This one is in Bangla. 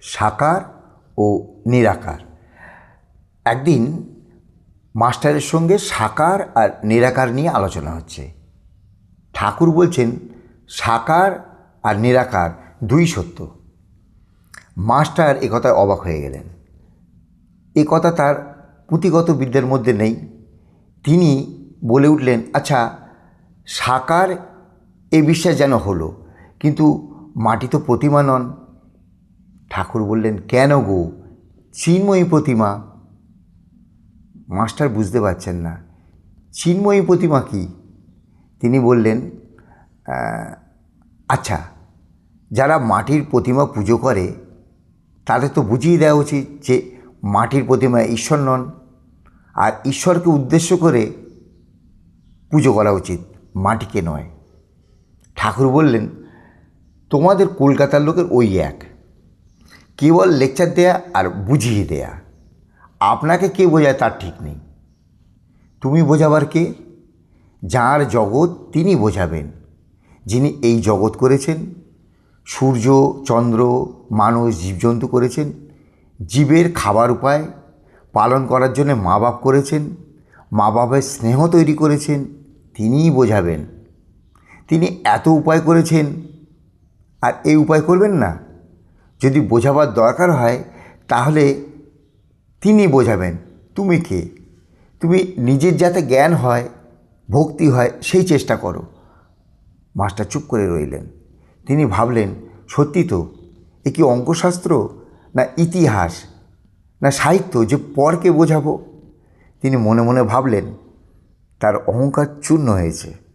সাকার ও নিরাকার। একদিন মাস্টারের সঙ্গে সাকার আর নিরাকার নিয়ে আলোচনা হচ্ছে। ঠাকুর বলছেন, সাকার আর নিরাকার দুই সত্য। মাস্টার একথায় অবাক হয়ে গেলেন। এ কথা তার পুঁথিগত বিদ্যার মধ্যে নেই। তিনি বলে উঠলেন আচ্ছা সাকার এ বিশ্বাস যেন হলো, কিন্তু মাটি তো প্রতিমা নন। ঠাকুর বললেন, কেন গো? চিন্ময়ী প্রতিমা? মাস্টার বুঝতে পারছেন না, চিন্ময়ী প্রতিমা কি? তিনি বললেন আচ্ছা যারা মাটির প্রতিমা পুজো করে, তাদের তো বুঝিয়ে দেওয়া উচিত যে মাটির প্রতিমা ঈশ্বর নন। আর ঈশ্বরকে উদ্দেশ্য করে পুজো করা উচিত, মাটিকে নয়। ঠাকুর বললেন, তোমাদের কলকাতার লোকের ওই এক। কেবল লেকচার দেয়া আর বুঝিয়ে দেয়া। আপনাকে কে বোঝায় তার ঠিক নেই। তুমি বোঝাবার কে? যার জগৎ তিনি বোঝাবেন, যিনি এই জগৎ করেছেন। সূর্য, চন্দ্র, মানুষ, জীবজন্তু করেছেন। জীবের খাবার উপায় পালন করার জন্য মা বাপ করেছেন। মা বাপের স্নেহ তৈরি করেছেন, তিনিই বোঝাবেন। তিনি এত উপায় করেছেন, আর এই উপায় করবেন না। যদি বোঝাবার দরকার হয়, তাহলে তিনি বোঝাবেন, তুমি কে? তুমি নিজের যাতে জ্ঞান হয়, ভক্তি হয়, সেই চেষ্টা করো। মাস্টার চুপ করে রইলেন। তিনি ভাবলেন, সত্যি তো, এ কি অঙ্কশাস্ত্র না ইতিহাস না সাহিত্য যে পরকে বোঝাবো? তিনি মনে মনে ভাবলেন, তার অহংকার চূর্ণ হয়েছে।